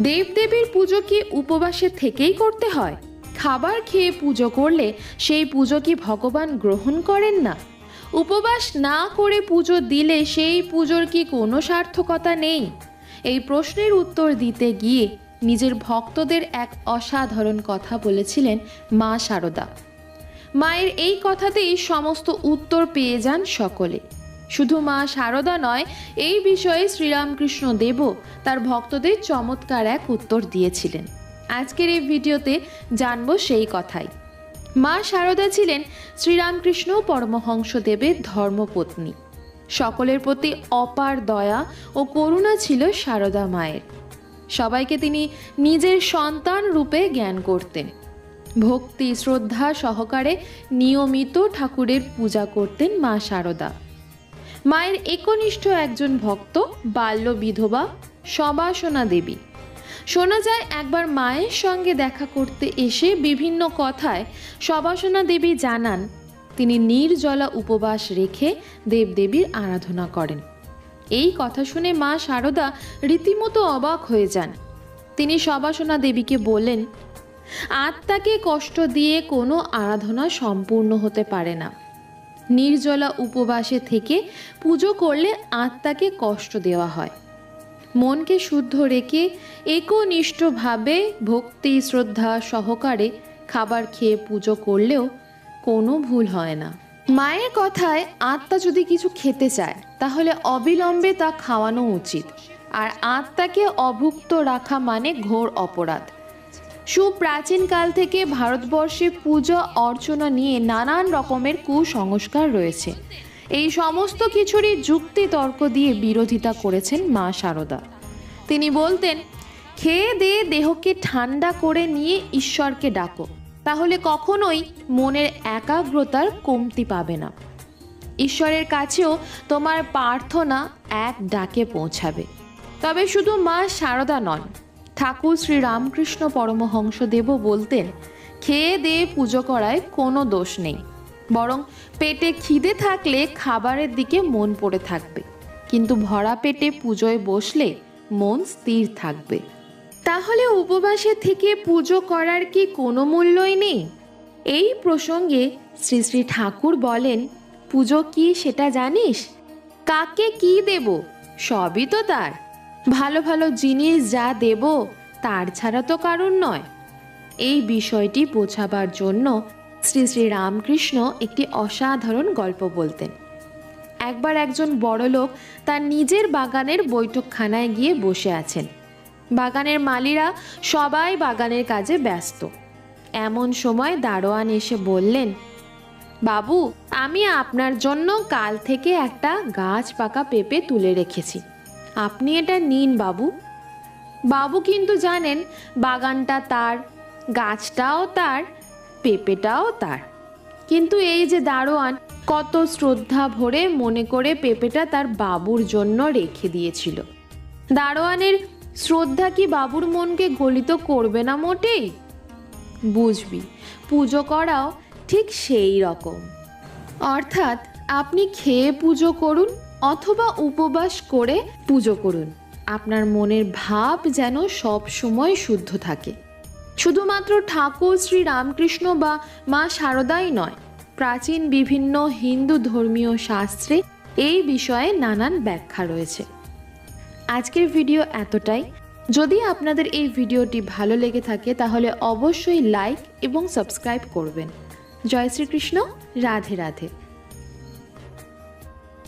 দেবদেবীর পুজো কি উপবাসে থেকেই করতে হয়? খাবার খেয়ে পুজো করলে সেই পুজো কি ভগবান গ্রহণ করেন না? উপবাস না করে পুজো দিলে সেই পুজোর কি কোনো সার্থকতা নেই? এই প্রশ্নের উত্তর দিতে গিয়ে নিজের ভক্তদের এক অসাধারণ কথা বলেছিলেন মা শারদা মায়ের এই কথাতেই সমস্ত উত্তর পেয়ে যান সকলে। শুধু মা শারদা নয়, এই বিষয়ে শ্রীরামকৃষ্ণ দেবও তার ভক্তদের চমৎকার এক উত্তর দিয়েছিলেন। আজকের এই ভিডিওতে জানব সেই কথাই। মা শারদা ছিলেন শ্রীরামকৃষ্ণ পরমহংস দেবের ধর্মপত্নী। সকলের প্রতি অপার দয়া ও করুণা ছিল শারদা মায়ের। সবাইকে তিনি নিজের সন্তান রূপে জ্ঞান করতেন। ভক্তি শ্রদ্ধা সহকারে নিয়মিত ঠাকুরের পূজা করতেন মা শারদা মায়ের একনিষ্ঠ একজন ভক্ত, বাল্য বিধবা, সবাসনা দেবী। শোনা যায় একবার মায়ের সঙ্গে দেখা করতে এসে বিভিন্ন কথায় সবাসনা দেবী জানান, তিনি নির্জলা উপবাস রেখে দেবদেবীর আরাধনা করেন। এই কথা শুনে মা শারদা রীতিমতো অবাক হয়ে যান। তিনি সবাসনা দেবীকে বলেন আত্মাকে কষ্ট দিয়ে কোনো আরাধনা সম্পূর্ণ হতে পারে না। নির্জলা উপবাসে থেকে পুজো করলে আত্মাকে কষ্ট দেওয়া হয়। মনকে শুদ্ধ রেখে একনিষ্ঠভাবে ভক্তি, শ্রদ্ধা সহকারে খাবার খেয়ে পুজো করলেও কোনো ভুল হয় না। মায়ের কথায় আত্মা যদি কিছু খেতে চায়, তাহলে অবিলম্বে তা খাওয়ানো উচিত। আর আত্মাকে অভুক্ত রাখা মানে ঘোর অপরাধ। সুপ্রাচীন কাল থেকে ভারতবর্ষে পূজা, অর্চনা নিয়ে নানান রকমের কুসংস্কার রয়েছে। এই সমস্ত কিছুরই যুক্তি তর্ক দিয়ে বিরোধিতা করেছেন মা শারদা তিনি বলতেন, খেয়ে দিয়ে দেহকে ঠান্ডা করে নিয়ে ঈশ্বরকে ডাকো। তাহলে কখনোই মনের একাগ্রতার কমতি পাবে না। ঈশ্বরের কাছেও তোমার প্রার্থনা এক ডাকে পৌঁছাবে। তবে শুধু মা শারদা নন ঠাকুর শ্রী রামকৃষ্ণ পরমহংসদেবও বলতেন, খেয়ে দিয়ে পুজো করায় কোনো দোষ নেই। বরং পেটে খিদে থাকলে খাবারের দিকে মন পড়ে থাকবে। কিন্তু ভরা পেটে পুজোয় বসলে মন স্থির থাকবে। তাহলে উপবাসে থেকে পুজো করার কি কোনো মূল্যই নেই? এই প্রসঙ্গে শ্রী শ্রী ঠাকুর বলেন, পুজো কি সেটা জানিস? কাকে কি দেব? সবই তো তার। ভালো ভালো জিনিস যা দেব, তার ছাড়া তো কারণ নয়। এই বিষয়টি বোঝাবার জন্য শ্রী শ্রী রামকৃষ্ণ একটি অসাধারণ গল্প বলতেন। একবার একজন বড়লোক তার নিজের বাগানের বৈঠকখানায় গিয়ে বসে আছেন। বাগানের মালিরা সবাই বাগানের কাজে ব্যস্ত। এমন সময় দারোয়ান এসে বললেন, বাবু, আমি আপনার জন্য কাল থেকে একটা গাছ পাকা পেঁপে তুলে রেখেছি। আপনি এটা নিন বাবু। বাবু কিন্তু জানেন বাগানটা তার, গাছটাও তার, পেঁপেটাও তার। কিন্তু এই যে দারোয়ান কত শ্রদ্ধা ভরে মনে করে পেঁপেটা তার বাবুর জন্য রেখে দিয়েছিল। দারোয়ানের শ্রদ্ধা কি বাবুর মনকে গলিত করবে না মোটেই? বুঝবি, পুজো করাও ঠিক সেই রকম। অর্থাৎ আপনি খেয়ে পুজো করুন অথবা উপবাস করে পুজো করুন। আপনার মনের ভাব যেন সব সময় শুদ্ধ থাকে। শুধুমাত্র ঠাকুর শ্রী রামকৃষ্ণ বা মা শারদাই নয়, প্রাচীন বিভিন্ন হিন্দু ধর্মীয় শাস্ত্রে এই বিষয়ে নানান ব্যাখ্যা রয়েছে। আজকের ভিডিও এতটাই। যদি আপনাদের এই ভিডিওটি ভালো লেগে থাকে, তাহলে অবশ্যই লাইক এবং সাবস্ক্রাইব করবেন। জয় শ্রীকৃষ্ণ। রাধে রাধে।